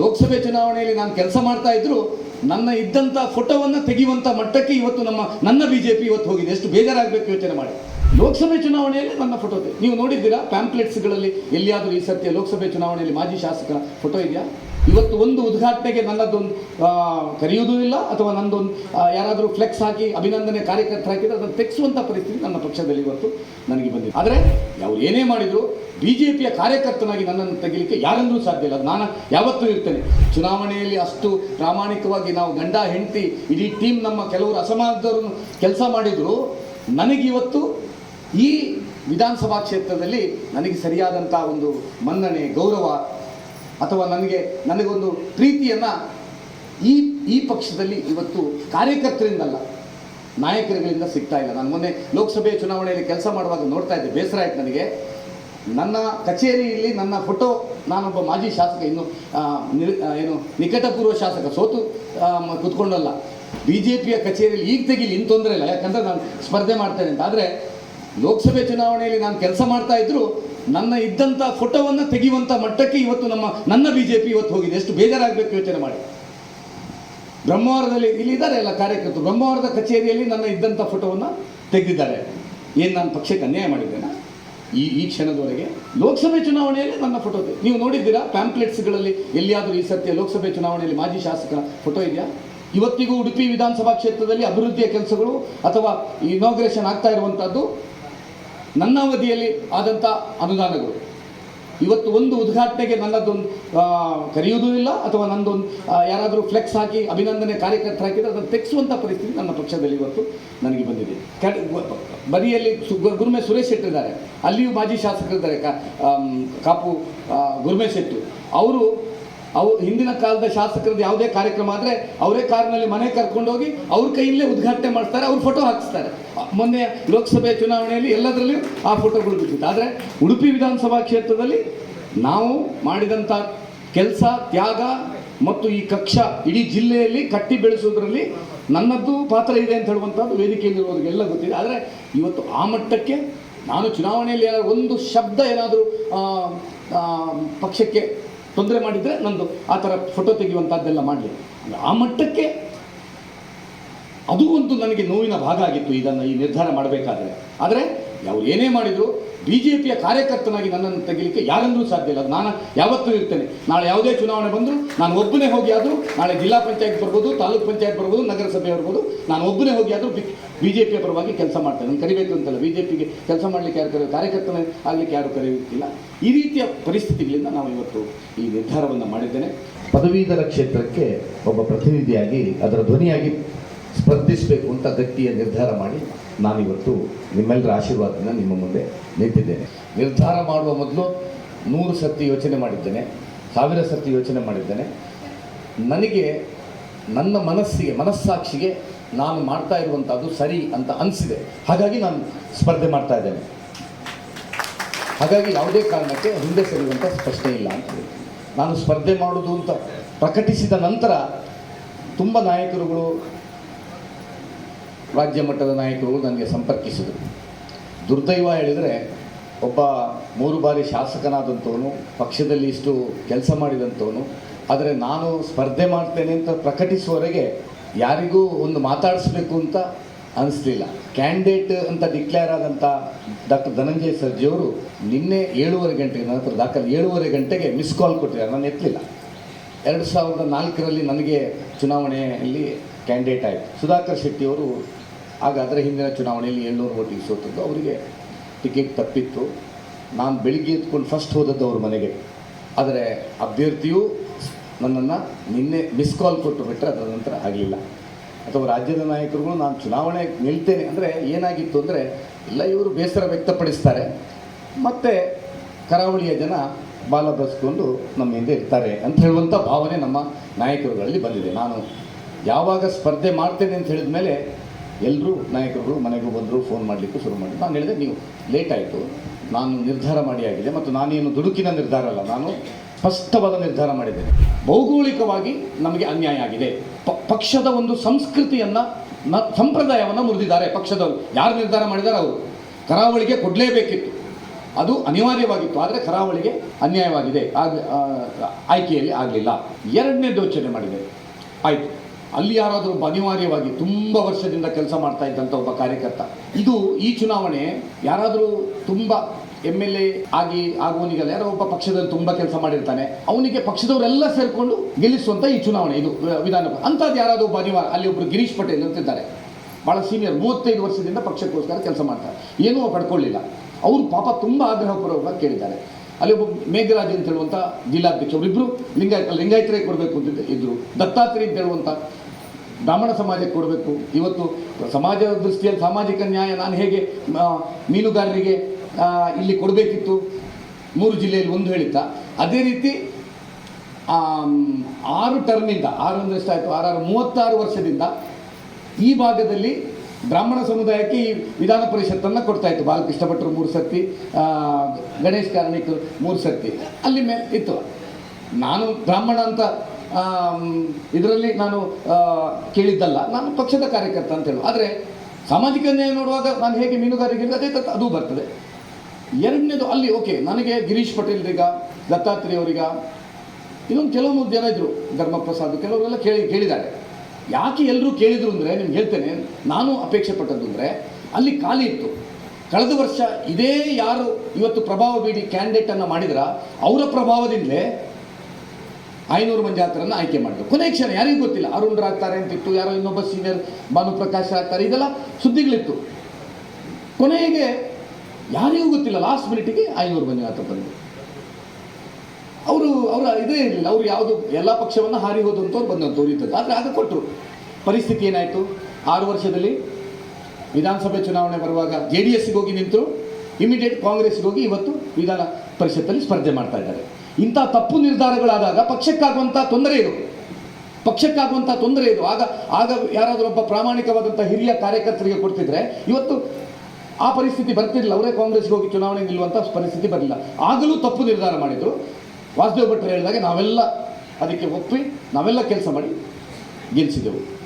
ಲೋಕಸಭೆ ಚುನಾವಣೆಯಲ್ಲಿ ನಾನು ಕೆಲಸ ಮಾಡ್ತಾ ಇದ್ರು ನನ್ನ ಇದ್ದಂಥ ಫೋಟೋವನ್ನು ತೆಗೆಯುವಂಥ ಮಟ್ಟಕ್ಕೆ ಇವತ್ತು ನಮ್ಮ, ನನ್ನ ಬಿ ಜೆ ಪಿ ಇವತ್ತು ಹೋಗಿದೆ. ಎಷ್ಟು ಬೇಜಾರಾಗಬೇಕು ಯೋಚನೆ ಮಾಡಿ. ಲೋಕಸಭೆ ಚುನಾವಣೆಯಲ್ಲಿ ನನ್ನ ಫೋಟೋ ನೀವು ನೋಡಿದ್ದೀರಾ ಪ್ಯಾಂಪ್ಲೆಟ್ಸ್ಗಳಲ್ಲಿ ಎಲ್ಲಿಯಾದರೂ ಈ ಸತ್ಯ ಲೋಕಸಭೆ ಚುನಾವಣೆಯಲ್ಲಿ ಮಾಜಿ ಶಾಸಕರ ಫೋಟೋ ಇದೆಯಾ? ಇವತ್ತು ಒಂದು ಉದ್ಘಾಟನೆಗೆ ನನ್ನದೊಂದು ಕರೆಯುವುದೂ ಇಲ್ಲ, ಅಥವಾ ನನ್ನದೊಂದು ಯಾರಾದರೂ ಫ್ಲೆಕ್ಸ್ ಹಾಕಿ ಅಭಿನಂದನೆ ಕಾರ್ಯಕರ್ತರು ಹಾಕಿದ್ರೆ ಅದನ್ನು ತೆಗೆಸುವಂಥ ಪರಿಸ್ಥಿತಿ ನನ್ನ ಪಕ್ಷದಲ್ಲಿ ಇವತ್ತು ನನಗೆ ಬಂದಿದೆ. ಆದರೆ ಅವರು ಏನೇ ಮಾಡಿದ್ರು ಬಿ ಜೆ ಪಿಯ ಕಾರ್ಯಕರ್ತನಾಗಿ ನನ್ನನ್ನು ತೆಗಿಲಿಕ್ಕೆ ಯಾರಂದರೂ ಸಾಧ್ಯ ಇಲ್ಲ. ನಾನು ಯಾವತ್ತೂ ಇರ್ತೇನೆ. ಚುನಾವಣೆಯಲ್ಲಿ ಅಷ್ಟು ಪ್ರಾಮಾಣಿಕವಾಗಿ ನಾವು ಗಂಡ, ಹೆಂಡತಿ, ಇಡೀ ಟೀಮ್ ನಮ್ಮ ಕೆಲವರು ಅಸಮಾನದವರು ಕೆಲಸ ಮಾಡಿದ್ರು. ನನಗಿವತ್ತು ಈ ವಿಧಾನಸಭಾ ಕ್ಷೇತ್ರದಲ್ಲಿ ನನಗೆ ಸರಿಯಾದಂಥ ಒಂದು ಮನ್ನಣೆ, ಗೌರವ ಅಥವಾ ನನಗೆ, ನನಗೊಂದು ಪ್ರೀತಿಯನ್ನು ಈ ಈ ಪಕ್ಷದಲ್ಲಿ ಇವತ್ತು ಕಾರ್ಯಕರ್ತರಿಂದಲ್ಲ, ನಾಯಕರುಗಳಿಂದ ಸಿಗ್ತಾ ಇಲ್ಲ. ನಾನು ಮೊನ್ನೆ ಲೋಕಸಭೆ ಚುನಾವಣೆಯಲ್ಲಿ ಕೆಲಸ ಮಾಡುವಾಗ ನೋಡ್ತಾ ಇದ್ದೆ, ಬೇಸರ ಆಯ್ತು ನನಗೆ. ನನ್ನ ಕಚೇರಿಯಲ್ಲಿ ನನ್ನ ಫೋಟೋ ನಾನೊಬ್ಬ ಮಾಜಿ ಶಾಸಕ, ಇನ್ನು ಏನು, ನಿಕಟಪೂರ್ವ ಶಾಸಕ ಸೋತು ಕುತ್ಕೊಂಡಲ್ಲ ಬಿ ಜೆ ಪಿಯ ಕಚೇರಿಯಲ್ಲಿ ಈಗ ತೆಗಿಲಿ ಇನ್ನು ತೊಂದರೆ ಇಲ್ಲ. ಯಾಕಂದರೆ ನಾನು ಸ್ಪರ್ಧೆ ಮಾಡ್ತೇನೆ ಅಂತ. ಆದರೆ ಲೋಕಸಭೆ ಚುನಾವಣೆಯಲ್ಲಿ ನಾನು ಕೆಲಸ ಮಾಡ್ತಾ ಇದ್ರು ನನ್ನ ಇದ್ದಂಥ ಫೋಟೋವನ್ನು ತೆಗೆಯುವಂಥ ಮಟ್ಟಕ್ಕೆ ಇವತ್ತು ನಮ್ಮ, ನನ್ನ ಬಿ ಜೆ ಪಿ ಇವತ್ತು ಹೋಗಿದೆ. ಎಷ್ಟು ಬೇಜಾರಾಗಬೇಕು ಯೋಚನೆ ಮಾಡಿ. ಬ್ರಹ್ಮಾವರದಲ್ಲಿ ಇಲ್ಲಿ ಇದ್ದಾರೆ ಎಲ್ಲ ಕಾರ್ಯಕರ್ತರು. ಬ್ರಹ್ಮಾವರದ ಕಚೇರಿಯಲ್ಲಿ ನನ್ನ ಇದ್ದಂಥ ಫೋಟೋವನ್ನು ತೆಗೆದಿದ್ದಾರೆ. ಏನು ನಾನು ಪಕ್ಷಕ್ಕೆ ಅನ್ಯಾಯ ಮಾಡಿದ್ದೇನೆ? ಈ ಈ ಕ್ಷಣದವರೆಗೆ ಲೋಕಸಭೆ ಚುನಾವಣೆಯಲ್ಲಿ ನನ್ನ ಫೋಟೋ ನೀವು ನೋಡಿದ್ದೀರಾ ಪ್ಯಾಂಪ್ಲೆಟ್ಸ್ಗಳಲ್ಲಿ ಎಲ್ಲಿಯಾದರೂ ಈ ಸತ್ಯ ಲೋಕಸಭೆ ಚುನಾವಣೆಯಲ್ಲಿ ಮಾಜಿ ಶಾಸಕರ ಫೋಟೋ ಇದೆಯಾ? ಇವತ್ತಿಗೂ ಉಡುಪಿ ವಿಧಾನಸಭಾ ಕ್ಷೇತ್ರದಲ್ಲಿ ಅಭಿವೃದ್ಧಿಯ ಕೆಲಸಗಳು ಅಥವಾ ಇನಾಗ್ರೇಷನ್ ಆಗ್ತಾ ಇರುವಂಥದ್ದು ನನ್ನ ಅವಧಿಯಲ್ಲಿ ಆದಂಥ ಅನುದಾನಗಳು. ಇವತ್ತು ಒಂದು ಉದ್ಘಾಟನೆಗೆ ನನ್ನದೊಂದು ಕರೆಯುವುದೂ ಇಲ್ಲ, ಅಥವಾ ನನ್ನದೊಂದು ಯಾರಾದರೂ ಫ್ಲೆಕ್ಸ್ ಹಾಕಿ ಅಭಿನಂದನೆ ಕಾರ್ಯಕರ್ತರು ಹಾಕಿದರೆ ಅದನ್ನು ತೆಗೆಸುವಂಥ ಪರಿಸ್ಥಿತಿ ನನ್ನ ಪಕ್ಷದಲ್ಲಿ ಇವತ್ತು ನನಗೆ ಬಂದಿದೆ. ಬರಿಯಲ್ಲಿ ಗುರುಮೆ ಸುರೇಶ್ ಶೆಟ್ಟಿ ಇದ್ದಾರೆ. ಅಲ್ಲಿಯೂ ಮಾಜಿ ಶಾಸಕರಿದ್ದಾರೆ ಕಾಪು ಗುರುಮೆ ಶೆಟ್ಟಿ ಅವರು ಅವು ಹಿಂದಿನ ಕಾಲದ ಶಾಸಕರದ್ದು ಯಾವುದೇ ಕಾರ್ಯಕ್ರಮ ಆದರೆ ಅವರೇ ಕಾರ್ನಲ್ಲಿ ಮನೆ ಕರ್ಕೊಂಡೋಗಿ ಅವ್ರ ಕೈಯಲ್ಲೇ ಉದ್ಘಾಟನೆ ಮಾಡ್ತಾರೆ ಅವ್ರು ಫೋಟೋ ಹಾಕಿಸ್ತಾರೆ. ಮೊನ್ನೆ ಲೋಕಸಭೆ ಚುನಾವಣೆಯಲ್ಲಿ ಎಲ್ಲದರಲ್ಲಿ ಆ ಫೋಟೋಗಳು ಬಿದ್ದಿತ್ತು. ಆದರೆ ಉಡುಪಿ ವಿಧಾನಸಭಾ ಕ್ಷೇತ್ರದಲ್ಲಿ ನಾವು ಮಾಡಿದಂಥ ಕೆಲಸ, ತ್ಯಾಗ ಮತ್ತು ಈ ಕಕ್ಷ ಇಡೀ ಜಿಲ್ಲೆಯಲ್ಲಿ ಕಟ್ಟಿ ಬೆಳೆಸೋದ್ರಲ್ಲಿ ನನ್ನದ್ದು ಪಾತ್ರ ಇದೆ ಅಂತ ಹೇಳುವಂಥದ್ದು ವೇದಿಕೆಯಲ್ಲಿರುವವರಿಗೆಲ್ಲ ಗೊತ್ತಿದೆ. ಆದರೆ ಇವತ್ತು ಆ ಮಟ್ಟಕ್ಕೆ ನಾನು ಚುನಾವಣೆಯಲ್ಲಿ ಏನಾದರೂ ಒಂದು ಶಬ್ದ ಏನಾದರೂ ಪಕ್ಷಕ್ಕೆ ತೊಂದರೆ ಮಾಡಿದರೆ ನಂದು ಆ ಥರ ಫೋಟೋ ತೆಗೆಯುವಂಥದ್ದೆಲ್ಲ ಮಾಡಲಿ. ಆ ಮಟ್ಟಕ್ಕೆ ಅದು ಒಂದು ನನಗೆ ನೋವಿನ ಭಾಗ ಆಗಿತ್ತು ಇದನ್ನು ಈ ನಿರ್ಧಾರ ಮಾಡಬೇಕಾದ್ರೆ. ಆದರೆ ಅವ್ರು ಏನೇ ಮಾಡಿದ್ರು ಬಿ ಜೆ ಪಿಯ ಕಾರ್ಯಕರ್ತನಾಗಿ ನನ್ನನ್ನು ತೆಗಿಲಿಕ್ಕೆ ಯಾರಂದರೂ ಸಾಧ್ಯ ಇಲ್ಲ. ನಾನು ಯಾವತ್ತೂ ಇರ್ತೇನೆ. ನಾಳೆ ಯಾವುದೇ ಚುನಾವಣೆ ಬಂದರೂ ನಾನು ಒಬ್ಬನೇ ಹೋಗಿ ಆದರೂ ನಾಳೆ ಜಿಲ್ಲಾ ಪಂಚಾಯತ್ ಬರ್ಬೋದು, ತಾಲೂಕ್ ಪಂಚಾಯತ್ ಬರ್ಬೋದು, ನಗರಸಭೆ ಬರ್ಬೋದು, ನಾನು ಒಬ್ಬನೇ ಹೋಗಿ ಆದರೂ ಬಿ ಜೆ ಪಿಯ ಪರವಾಗಿ ಕೆಲಸ ಮಾಡ್ತೇನೆ. ನಾನು ಕರಿಬೇಕು ಅಂತಲ್ಲ. ಬಿ ಜೆ ಪಿಗೆ ಕೆಲಸ ಮಾಡಲಿಕ್ಕೆ ಯಾರು ಕರೆಯೋ ಕಾರ್ಯಕರ್ತನ ಆಗಲಿಕ್ಕೆ ಯಾರು ಕರೆಯುತ್ತಿಲ್ಲ. ಈ ರೀತಿಯ ಪರಿಸ್ಥಿತಿಗಳಿಂದ ನಾವು ಇವತ್ತು ಈ ನಿರ್ಧಾರವನ್ನು ಮಾಡಿದ್ದೇನೆ. ಪದವೀಧರ ಕ್ಷೇತ್ರಕ್ಕೆ ಒಬ್ಬ ಪ್ರತಿನಿಧಿಯಾಗಿ ಅದರ ಧ್ವನಿಯಾಗಿ ಸ್ಪರ್ಧಿಸಬೇಕು ಅಂತ ಗಟ್ಟಿಯ ನಿರ್ಧಾರ ಮಾಡಿ ನಾನಿವತ್ತು ನಿಮ್ಮೆಲ್ಲರ ಆಶೀರ್ವಾದನ ನಿಮ್ಮ ಮುಂದೆ ನಿಂತಿದ್ದೇನೆ. ನಿರ್ಧಾರ ಮಾಡುವ ಮೊದಲು ನೂರು ಸರ್ತಿ ಯೋಚನೆ ಮಾಡಿದ್ದೇನೆ, ಸಾವಿರ ಸರ್ತಿ ಯೋಚನೆ ಮಾಡಿದ್ದೇನೆ. ನನಗೆ, ನನ್ನ ಮನಸ್ಸಿಗೆ, ಮನಸ್ಸಾಕ್ಷಿಗೆ ನಾನು ಮಾಡ್ತಾ ಇರುವಂಥದ್ದು ಸರಿ ಅಂತ ಅನಿಸಿದೆ. ಹಾಗಾಗಿ ನಾನು ಸ್ಪರ್ಧೆ ಮಾಡ್ತಾ ಇದ್ದೇನೆ. ಹಾಗಾಗಿ ಯಾವುದೇ ಕಾರಣಕ್ಕೆ ಹಿಂದೆ ಸರಿಯುವಂಥ ಪ್ರಶ್ನೆ ಇಲ್ಲ ಅಂತ ನಾನು ಸ್ಪರ್ಧೆ ಮಾಡೋದು ಅಂತ ಪ್ರಕಟಿಸಿದ ನಂತರ ತುಂಬ ನಾಯಕರುಗಳು ರಾಜ್ಯ ಮಟ್ಟದ ನಾಯಕರು ನನಗೆ ಸಂಪರ್ಕಿಸಿದರು. ದುರ್ದೈವ ಹೇಳಿದರೆ ಒಬ್ಬ ಮೂರು ಬಾರಿ ಶಾಸಕನಾದಂಥವನು, ಪಕ್ಷದಲ್ಲಿ ಇಷ್ಟು ಕೆಲಸ ಮಾಡಿದಂಥವನು, ಆದರೆ ನಾನು ಸ್ಪರ್ಧೆ ಮಾಡ್ತೇನೆ ಅಂತ ಪ್ರಕಟಿಸುವವರೆಗೆ ಯಾರಿಗೂ ಒಂದು ಮಾತಾಡಿಸ್ಬೇಕು ಅಂತ ಅನಿಸ್ಲಿಲ್ಲ. ಕ್ಯಾಂಡಿಡೇಟ್ ಅಂತ ಡಿಕ್ಲೇರ್ ಆದಂಥ ಡಾಕ್ಟರ್ ಧನಂಜಯ ಸರ್ಜಿಯವರು ನಿನ್ನೆ ಏಳುವರೆ ಗಂಟೆಗೆ ನನ್ನ ಹತ್ರ ದಾಖಲೆ ಏಳುವರೆ ಗಂಟೆಗೆ ಮಿಸ್ ಕಾಲ್ ಕೊಟ್ಟಿದ್ದಾರೆ ನಾನು ಎತ್ತಲಿಲ್ಲ. ಎರಡು ಸಾವಿರದ ನಾಲ್ಕರಲ್ಲಿ ನನಗೆ ಚುನಾವಣೆಯಲ್ಲಿ ಕ್ಯಾಂಡಿಡೇಟ್ ಆಯಿತು. ಸುಧಾಕರ್ ಶೆಟ್ಟಿಯವರು ಆಗ ಅದರ ಹಿಂದಿನ ಚುನಾವಣೆಯಲ್ಲಿ ಏಳ್ನೂರು ಓಟಿಗೆ ಸೋತಿದ್ದು ಅವರಿಗೆ ಟಿಕೆಟ್ ತಪ್ಪಿತ್ತು. ನಾನು ಬೆಳಿಗ್ಗೆ ಎತ್ಕೊಂಡು ಫಸ್ಟ್ ಹೋದದ್ದು ಅವ್ರ ಮನೆಗೆ. ಆದರೆ ಅಭ್ಯರ್ಥಿಯು ನನ್ನನ್ನು ನಿನ್ನೆ ಮಿಸ್ ಕಾಲ್ ಕೊಟ್ಟು ಬಿಟ್ಟರೆ ಅದರ ನಂತರ ಆಗಲಿಲ್ಲ. ಅಥವಾ ರಾಜ್ಯದ ನಾಯಕರುಗಳು ನಾನು ಚುನಾವಣೆ ನಿಲ್ತೇನೆ. ಅಂದರೆ ಏನಾಗಿತ್ತು ಅಂದರೆ ಎಲ್ಲ ಇವರು ಬೇಸರ ವ್ಯಕ್ತಪಡಿಸ್ತಾರೆ. ಮತ್ತು ಕರಾವಳಿಯ ಜನ ಬಾಲ ಬಸ್ಕೊಂಡು ನಮ್ಮ ಹಿಂದೆ ಇರ್ತಾರೆ ಅಂತ ಹೇಳುವಂಥ ಭಾವನೆ ನಮ್ಮ ನಾಯಕರುಗಳಲ್ಲಿ ಬಂದಿದೆ. ನಾನು ಯಾವಾಗ ಸ್ಪರ್ಧೆ ಮಾಡ್ತೇನೆ ಅಂತ ಹೇಳಿದ ಮೇಲೆ ಎಲ್ಲರೂ ನಾಯಕರುಗಳು ಮನೆಗೂ ಬಂದರು ಫೋನ್ ಮಾಡಲಿಕ್ಕೂ ಶುರು ಮಾಡಿದ್ರು. ನಾನು ಹೇಳಿದೆ, ನೀವು ಲೇಟ್ ಆಯಿತು. ನಾನು ನಿರ್ಧಾರ ಮಾಡಿ ಆಗಿದೆ ಮತ್ತು ನಾನೇನು ದುಡುಕಿನ ನಿರ್ಧಾರ ಅಲ್ಲ, ನಾನು ಸ್ಪಷ್ಟವಾದ ನಿರ್ಧಾರ ಮಾಡಿದ್ದೇನೆ. ಭೌಗೋಳಿಕವಾಗಿ ನಮಗೆ ಅನ್ಯಾಯ ಆಗಿದೆ. ಪಕ್ಷದ ಒಂದು ಸಂಸ್ಕೃತಿಯನ್ನು, ನ, ಸಂಪ್ರದಾಯವನ್ನು ಮುರಿದಿದ್ದಾರೆ. ಪಕ್ಷದವರು ಯಾರು ನಿರ್ಧಾರ ಮಾಡಿದ್ದಾರೆ ಅವರು. ಕರಾವಳಿಗೆ ಕೊಡಲೇಬೇಕಿತ್ತು. ಅದು ಅನಿವಾರ್ಯವಾಗಿತ್ತು, ಆದರೆ ಕರಾವಳಿಗೆ ಅನ್ಯಾಯವಾಗಿದೆ. ಆಗ ಆಯ್ಕೆಯಲ್ಲಿ ಆಗಲಿಲ್ಲ. ಎರಡನೇ ದೋಚನೆ ಮಾಡಿದೆ. ಆಯಿತು. ಅಲ್ಲಿ ಯಾರಾದರೂ ಅನಿವಾರ್ಯವಾಗಿ ತುಂಬ ವರ್ಷದಿಂದ ಕೆಲಸ ಮಾಡ್ತಾ ಇದ್ದಂಥ ಒಬ್ಬ ಕಾರ್ಯಕರ್ತ. ಇದು ಈ ಚುನಾವಣೆ ಯಾರಾದರೂ ತುಂಬ ಎಂ ಎಲ್ ಎ ಆಗಿ ಆಗುವನಿಗೆಲ್ಲ, ಯಾರೋ ಒಬ್ಬ ಪಕ್ಷದಲ್ಲಿ ತುಂಬ ಕೆಲಸ ಮಾಡಿರ್ತಾನೆ, ಅವನಿಗೆ ಪಕ್ಷದವರೆಲ್ಲ ಸೇರಿಕೊಂಡು ಗೆಲ್ಲಿಸುವಂಥ ಈ ಚುನಾವಣೆ ಇದು ವಿಧಾನ ಅಂಥದ್ದು ಯಾರಾದರೂ ಒಬ್ಬ ಅನಿವಾರ್ಯ, ಅಲ್ಲಿ ಒಬ್ಬರು ಗಿರೀಶ್ ಪಟೇಲ್ ಅಂತಿದ್ದಾರೆ. ಭಾಳ ಸೀನಿಯರ್, ಮೂವತ್ತೈದು ವರ್ಷದಿಂದ ಪಕ್ಷಕ್ಕೋಸ್ಕರ ಕೆಲಸ ಮಾಡ್ತಾರೆ ಏನೂ ಪಡ್ಕೊಳ್ಳಿಲ್ಲ. ಅವರು ಪಾಪ ತುಂಬ ಆಗ್ರಹಪೂರ್ವಕವಾಗಿ ಕೇಳಿದ್ದಾರೆ. ಅಲ್ಲಿ ಒಬ್ಬ ಮೇಘರಾಜ್ ಅಂತ ಹೇಳುವಂಥ ಜಿಲ್ಲಾಧ್ಯಕ್ಷ ಅವರಿಬ್ಬರು ಲಿಂಗಾಯತ, ಲಿಂಗಾಯತರೇ ಕೊಡಬೇಕು ಅಂತ ಇದ್ರು. ದತ್ತಾತ್ರೇಯ ಅಂತ ಹೇಳುವಂಥ ಬ್ರಾಹ್ಮಣ ಸಮಾಜಕ್ಕೆ ಕೊಡಬೇಕು. ಇವತ್ತು ಸಮಾಜದ ದೃಷ್ಟಿಯಲ್ಲಿ ಸಾಮಾಜಿಕ ನ್ಯಾಯ ನಾನು ಹೇಗೆ ಮೀನುಗಾರರಿಗೆ ಇಲ್ಲಿ ಕೊಡಬೇಕಿತ್ತು? ಮೂರು ಜಿಲ್ಲೆಯಲ್ಲಿ ಒಂದು ಹೇಳಿದ್ದ. ಅದೇ ರೀತಿ ಆರು ಟರ್ಮಿಂದ ಆರು ಅಂದ್ರೆ ಎಷ್ಟಾಯಿತು ಆರಾರು, ಮೂವತ್ತಾರು ವರ್ಷದಿಂದ ಈ ಭಾಗದಲ್ಲಿ ಬ್ರಾಹ್ಮಣ ಸಮುದಾಯಕ್ಕೆ ಈ ವಿಧಾನ ಪರಿಷತ್ತನ್ನು ಕೊಡ್ತಾ ಇತ್ತು. ಬಾಲಕೃಷ್ಣ ಭಟ್ರು ಮೂರು ಸರ್ತಿ ಗಣೇಶ್ ಕಾರ್ಣಿಕ್ ಮೂರು ಸರ್ತಿ. ಅಲ್ಲಿ ಮೇಲೆ ಇತ್ತು. ನಾನು ಬ್ರಾಹ್ಮಣ ಅಂತ ಇದರಲ್ಲಿ ನಾನು ಕೇಳಿದ್ದಲ್ಲ. ನಾನು ಪಕ್ಷದ ಕಾರ್ಯಕರ್ತ ಅಂತ ಹೇಳು. ಆದರೆ, ಸಾಮಾಜಿಕ ನ್ಯಾಯ ನೋಡುವಾಗ ನಾನು ಹೇಗೆ ಮೀನುಗಾರಿಕೆ ಅದೇ ಅದು ಬರ್ತದೆ. ಎರಡನೇದು ಅಲ್ಲಿ, ಓಕೆ, ನನಗೆ ಗಿರೀಶ್ ಪಟೇಲ್ರಿಗ ದತ್ತಾತ್ರೇಯವರಿಗ ಇನ್ನೊಂದು ಕೆಲವೊಂದು ಜನ ಇದ್ರು, ಧರ್ಮಪ್ರಸಾದ್, ಕೆಲವರೆಲ್ಲ ಕೇಳಿ, ಕೇಳಿದ್ದಾರೆ. ಯಾಕೆ ಎಲ್ಲರೂ ಕೇಳಿದ್ರು ಅಂದರೆ, ನಿಮ್ಗೆ ಹೇಳ್ತೇನೆ, ನಾನು ಅಪೇಕ್ಷೆ ಪಟ್ಟದ್ದು ಅಂದರೆ, ಅಲ್ಲಿ ಖಾಲಿ ಇತ್ತು. ಕಳೆದ ವರ್ಷ ಇದೇ ಯಾರು ಇವತ್ತು ಪ್ರಭಾವ ಬೀಡಿ ಕ್ಯಾಂಡಿಡೇಟನ್ನು ಮಾಡಿದ್ರ, ಅವರ ಪ್ರಭಾವದಿಂದಲೇ ಐನೂರು ಮಂದಿ ಆತರನ್ನು ಆಯ್ಕೆ ಮಾಡಿದ್ರು ಕೊನೆ ಕ್ಷಣ ಯಾರಿಗೂ ಗೊತ್ತಿಲ್ಲ. ಅರುಣ್ ಆಗ್ತಾರೆ ಅಂತಿತ್ತು, ಯಾರೋ ಇನ್ನೊಬ್ಬ ಸೀನಿಯರ್ ಭಾನುಪ್ರಕಾಶ್ ಆಗ್ತಾರೆ ಇದೆಲ್ಲ ಸುದ್ದಿಗಳಿತ್ತು. ಕೊನೆಗೆ ಯಾರಿಗೂ ಗೊತ್ತಿಲ್ಲ ಲಾಸ್ಟ್ ಮಿನಿಟಿಗೆ ಐನೂರು ಮಂದಿ ಆತ ಬಂದರು ಅವರು, ಅವರ ಇದೇ ಇರಲಿಲ್ಲ. ಅವರು ಯಾವುದು, ಎಲ್ಲ ಪಕ್ಷವನ್ನು ಹಾರಿ ಹೋದಂಥವ್ರು ಬಂದಂಥವ್ರು ಇದ್ದದ್ದು. ಆದರೆ ಆಗ ಕೊಟ್ಟರು ಪರಿಸ್ಥಿತಿ ಏನಾಯಿತು? ಆರು ವರ್ಷದಲ್ಲಿ ವಿಧಾನಸಭೆ ಚುನಾವಣೆ ಬರುವಾಗ ಜೆ ಡಿ ಎಸ್ಗೆ ಹೋಗಿ ನಿಂತರು ಇಮಿಡಿಯೇಟ್ ಕಾಂಗ್ರೆಸ್ಗೆ ಹೋಗಿ ಇವತ್ತು ವಿಧಾನ ಪರಿಷತ್ತಲ್ಲಿ ಸ್ಪರ್ಧೆ ಮಾಡ್ತಾ ಇದ್ದಾರೆ. ಇಂಥ ತಪ್ಪು ನಿರ್ಧಾರಗಳಾದಾಗ ಪಕ್ಷಕ್ಕಾಗುವಂಥ ತೊಂದರೆ ಇದು. ಪಕ್ಷಕ್ಕಾಗುವಂಥ ತೊಂದರೆ ಇದು. ಆಗ ಆಗ ಯಾರಾದರೂ ಒಬ್ಬ ಪ್ರಾಮಾಣಿಕವಾದಂಥ ಹಿರಿಯ ಕಾರ್ಯಕರ್ತರಿಗೆ ಕೊಡ್ತಿದ್ರೆ ಇವತ್ತು ಆ ಪರಿಸ್ಥಿತಿ ಬರ್ತಿರಲಿಲ್ಲ. ಅವರೇ ಕಾಂಗ್ರೆಸ್ಗೆ ಹೋಗಿ ಚುನಾವಣೆ ನಿಲ್ಲುವಂಥ ಪರಿಸ್ಥಿತಿ ಬರಲಿಲ್ಲ. ಆಗಲೂ ತಪ್ಪು ನಿರ್ಧಾರ ಮಾಡಿದರು. ವಾಸುದೇವ್ ಭಟ್ರು ಹೇಳಿದಾಗ ನಾವೆಲ್ಲ ಅದಕ್ಕೆ ಒಪ್ಪಿ, ನಾವೆಲ್ಲ ಕೆಲಸ ಮಾಡಿ ಗೆಲ್ಲಿಸಿದೆವು